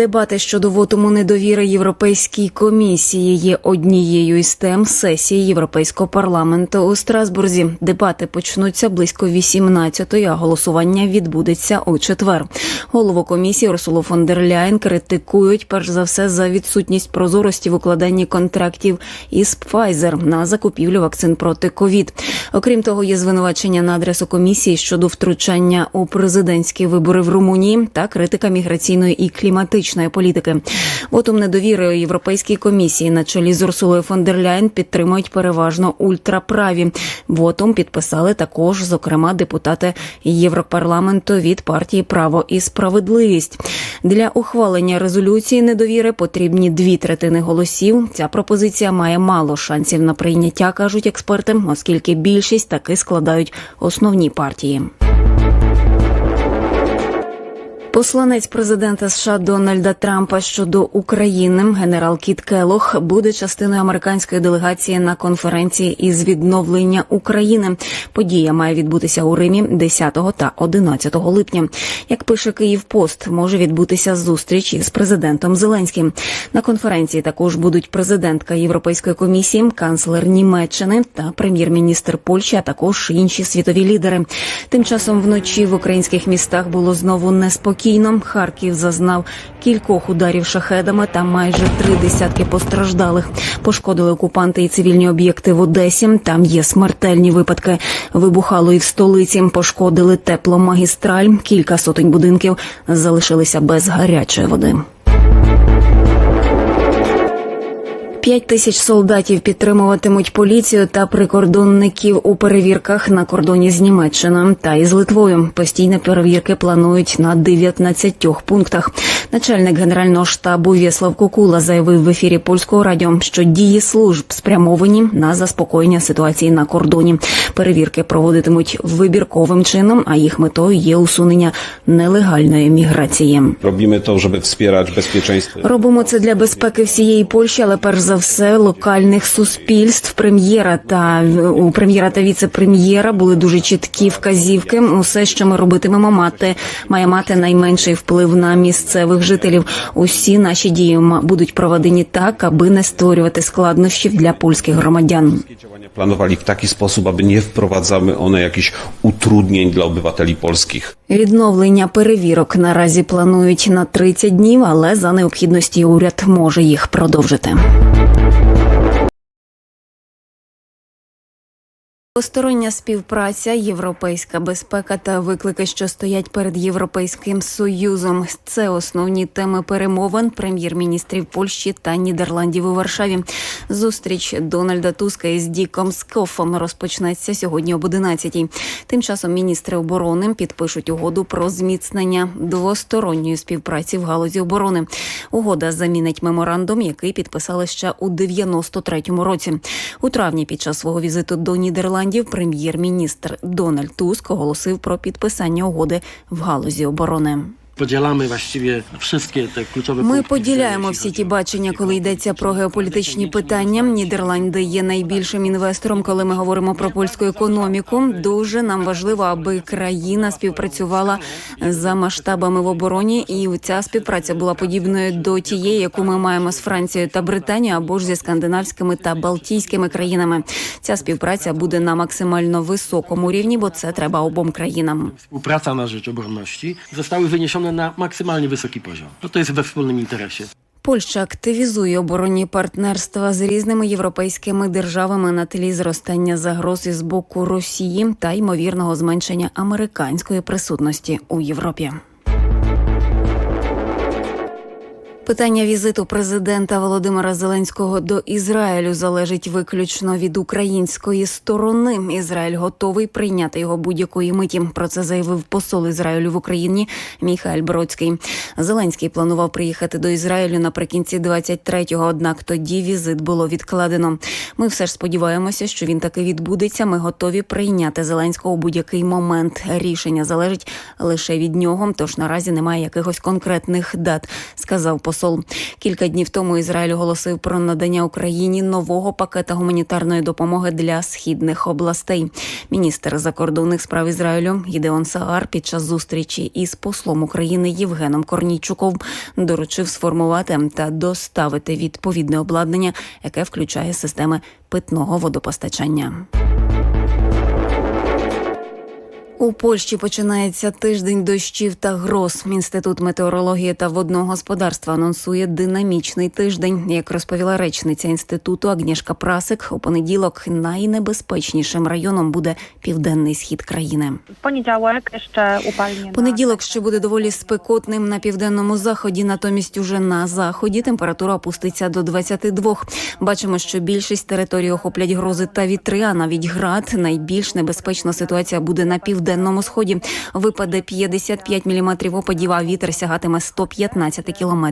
Дебати щодо вотуму недовіри Європейській комісії є однією із тем сесії Європейського парламенту у Страсбурзі. Дебати почнуться близько 18-ї, а голосування відбудеться у четвер. Голову комісії Урсулу фон дер Ляєн критикують перш за все за відсутність прозорості в укладанні контрактів із Pfizer на закупівлю вакцин проти ковід. Окрім того, є звинувачення на адресу комісії щодо втручання у президентські вибори в Румунії та критика міграційної і кліматичної політики. Вотум недовіри Європейській комісії на чолі з Урсулою фон дер Ляєн підтримують переважно ультраправі. Вотум підписали також, зокрема, депутати Європарламенту від партії Право і справедливість. Для ухвалення резолюції недовіри потрібні дві третини голосів. Ця пропозиція має мало шансів на прийняття, кажуть експерти, оскільки більшість таки складають основні партії. Посланець президента США Дональда Трампа щодо України генерал Кіт Келох буде частиною американської делегації на конференції із відновлення України. Подія має відбутися у Римі 10 та 11 липня. Як пише Київ Пост, може відбутися зустріч із президентом Зеленським. На конференції також будуть президентка Європейської комісії, канцлер Німеччини та прем'єр-міністр Польщі, а також інші світові лідери. Тим часом вночі в українських містах було знову неспокійно. Харків зазнав кількох ударів шахедами та майже три десятки постраждалих. Пошкодили окупанти і цивільні об'єкти в Одесі. Там є смертельні випадки. Вибухало і в столиці. Пошкодили тепломагістраль. Кілька сотень будинків залишилися без гарячої води. П'ять тисяч солдатів підтримуватимуть поліцію та прикордонників у перевірках на кордоні з Німеччиною та із Литвою. Постійні перевірки планують на 19 пунктах. Начальник генерального штабу В'яслав Кукула заявив в ефірі польського радіо, що дії служб спрямовані на заспокоєння ситуації на кордоні. Перевірки проводитимуть вибірковим чином, а їх метою є усунення нелегальної міграції. To, żeby wspierać bezpieczeństwo. Робимо це для безпеки всієї Польщі, але перш за все локальних суспільств. Прем'єра та у прем'єра та віце-прем'єра були дуже чіткі вказівки. Усе, що ми робитимемо, мати має мати найменший вплив на місцевих жителів. Усі наші дії будуть проведені так, аби не створювати складнощів для польських громадян. Planowali w taki sposób, aby nie wprowadzały one jakichś utrudnień dla obywateli polskich. Відновлення перевірок наразі планують на 30 днів, але за необхідності уряд може їх продовжити. Двостороння співпраця, європейська безпека та виклики, що стоять перед європейським союзом. Це основні теми перемовин прем'єр-міністрів Польщі та Нідерландів у Варшаві. Зустріч Дональда Туска із Діком Скофом розпочнеться сьогодні об 11-й. Тим часом міністри оборони підпишуть угоду про зміцнення двосторонньої співпраці в галузі оборони. Угода замінить меморандум, який підписали ще у 93-му році. У травні під час свого візиту до Нідерландів прем'єр-міністр Дональд Туск оголосив про підписання угоди в галузі оборони. Podzielamy właściwie wszystkie te kluczowe Ми поділяємо всі ті бачення, коли йдеться про геополітичні питання. Нідерланди є найбільшим інвестором, коли ми говоримо про польську економіку. Дуже нам важливо, аби країна співпрацювала за масштабами в обороні, і ця співпраця була подібною до тієї, яку ми маємо з Францією та Британією, або ж зі скандинавськими та балтійськими країнами. Ця співпраця буде на максимально високому рівні, бо це треба обом країнам. Współpraca na rzecz obronności zostały wyniesione na maksymalnie wysoki poziom. No to jest we wspólnym interesie. Польща активізує оборонні партнерства з різними європейськими державами на тлі зростання загроз із боку Росії та ймовірного зменшення американської присутності у Європі. Питання візиту президента Володимира Зеленського до Ізраїлю залежить виключно від української сторони. Ізраїль готовий прийняти його будь-якої миті. Про це заявив посол Ізраїлю в Україні Міхаель Бродський. Зеленський планував приїхати до Ізраїлю наприкінці 23-го, однак тоді візит було відкладено. Ми все ж сподіваємося, що він таки відбудеться. Ми готові прийняти Зеленського у будь-який момент. Рішення залежить лише від нього. Тож наразі немає якихось конкретних дат, сказав посол посол. Кілька днів тому Ізраїль оголосив про надання Україні нового пакета гуманітарної допомоги для східних областей. Міністр закордонних справ Ізраїлю Гідеон Саар під час зустрічі із послом України Євгеном Корнійчуком доручив сформувати та доставити відповідне обладнання, яке включає системи питного водопостачання. У Польщі починається тиждень дощів та гроз. Інститут метеорології та водного господарства анонсує динамічний тиждень. Як розповіла речниця інституту Агнішка Прасик, у понеділок найнебезпечнішим районом буде південний схід країни. Poniedziałek jeszcze upalnie. Понеділок ще буде доволі спекотним на південному заході. Натомість уже на заході температура опуститься до 22. Бачимо, що більшість територій охоплять грози та вітри, а навіть град. Найбільш небезпечна ситуація буде на південному сході. Випаде 55 мм опадів, а вітер сягатиме 115 км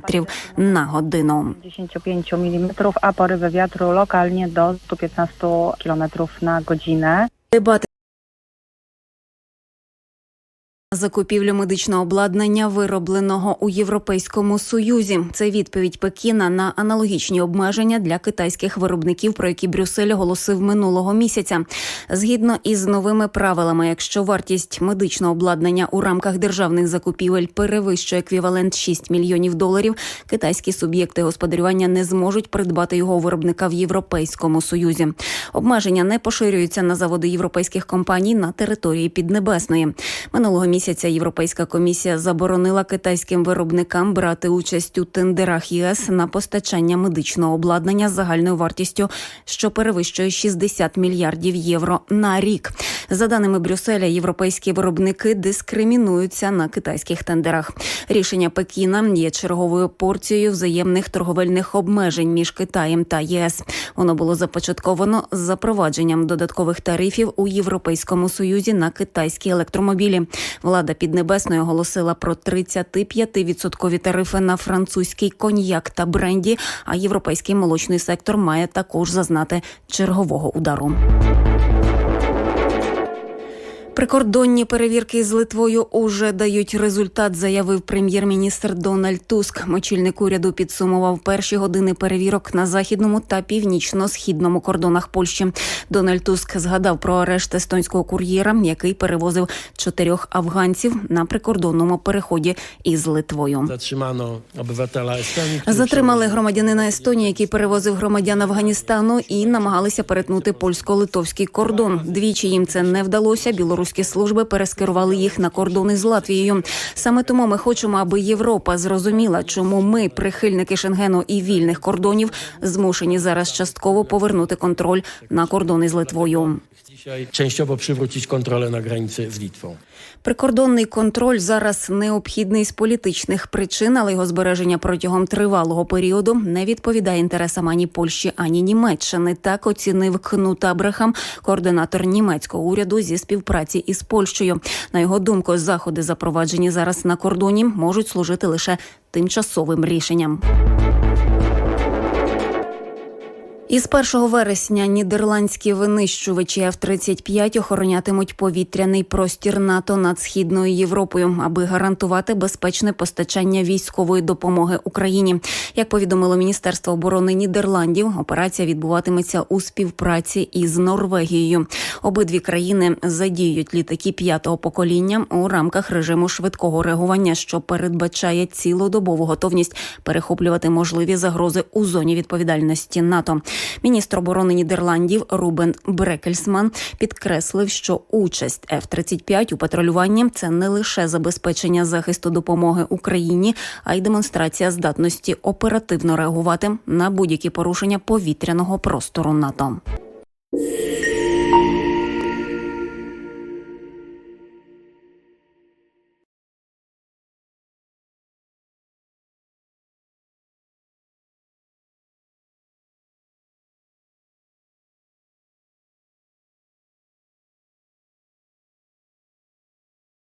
на годину. 55 мм, а пориви вітру локальні до 115 на na godzinę. Закупівлю медичного обладнання, виробленого у Європейському Союзі. Це відповідь Пекіна на аналогічні обмеження для китайських виробників, про які Брюссель оголосив минулого місяця. Згідно із новими правилами, якщо вартість медичного обладнання у рамках державних закупівель перевищує еквівалент 6 мільйонів доларів, китайські суб'єкти господарювання не зможуть придбати його виробника в Європейському Союзі. Обмеження не поширюються на заводи європейських компаній на території Піднебесної. Минулого місяця Європейська комісія заборонила китайським виробникам брати участь у тендерах ЄС на постачання медичного обладнання загальною вартістю, що перевищує 60 мільярдів євро на рік. За даними Брюсселя, європейські виробники дискримінуються на китайських тендерах. Рішення Пекіна є черговою порцією взаємних торговельних обмежень між Китаєм та єС. Воно було започатковано з запровадженням додаткових тарифів у Європейському Союзі на китайські електромобілі. Влада Піднебесної оголосила про 35% тарифи на французький коньяк та бренді. А європейський молочний сектор має також зазнати чергового удару. Прикордонні перевірки з Литвою уже дають результат, заявив прем'єр-міністр Дональд Туск. Очільник уряду підсумував перші години перевірок на західному та північно-східному кордонах Польщі. Дональд Туск згадав про арешт естонського кур'єра, який перевозив чотирьох афганців на прикордонному переході із Литвою. Obywatela Estonii. Затримали громадянина Естонії, який перевозив громадян Афганістану і намагалися перетнути польсько-литовський кордон. Двічі їм це не вдалося. Білоруські служби перескерували їх на кордони з Латвією. Саме тому ми хочемо, аби Європа зрозуміла, чому ми, прихильники Шенгену і вільних кордонів, змушені зараз частково повернути контроль на кордони з Литвою. Dzisiaj częściowo przywrócić kontrolę na granicy z Litwą. Прикордонний контроль зараз необхідний з політичних причин, але його збереження протягом тривалого періоду не відповідає інтересам ані Польщі, ані Німеччини. Так оцінив Кнут Абрахам, координатор німецького уряду зі співпраці із Польщею. На його думку, заходи, запроваджені зараз на кордоні, можуть служити лише тимчасовим рішенням. Із 1 вересня нідерландські винищувачі F-35 охоронятимуть повітряний простір НАТО над східною Європою, аби гарантувати безпечне постачання військової допомоги Україні. Як повідомило Міністерство оборони Нідерландів, операція відбуватиметься у співпраці із Норвегією. Обидві країни задіють літаки п'ятого покоління у рамках режиму швидкого реагування, що передбачає цілодобову готовність перехоплювати можливі загрози у зоні відповідальності НАТО. Міністр оборони Нідерландів Рубен Брекельсман підкреслив, що участь F-35 у патрулюванні це не лише забезпечення захисту допомоги Україні, а й демонстрація здатності оперативно реагувати на будь-які порушення повітряного простору НАТО.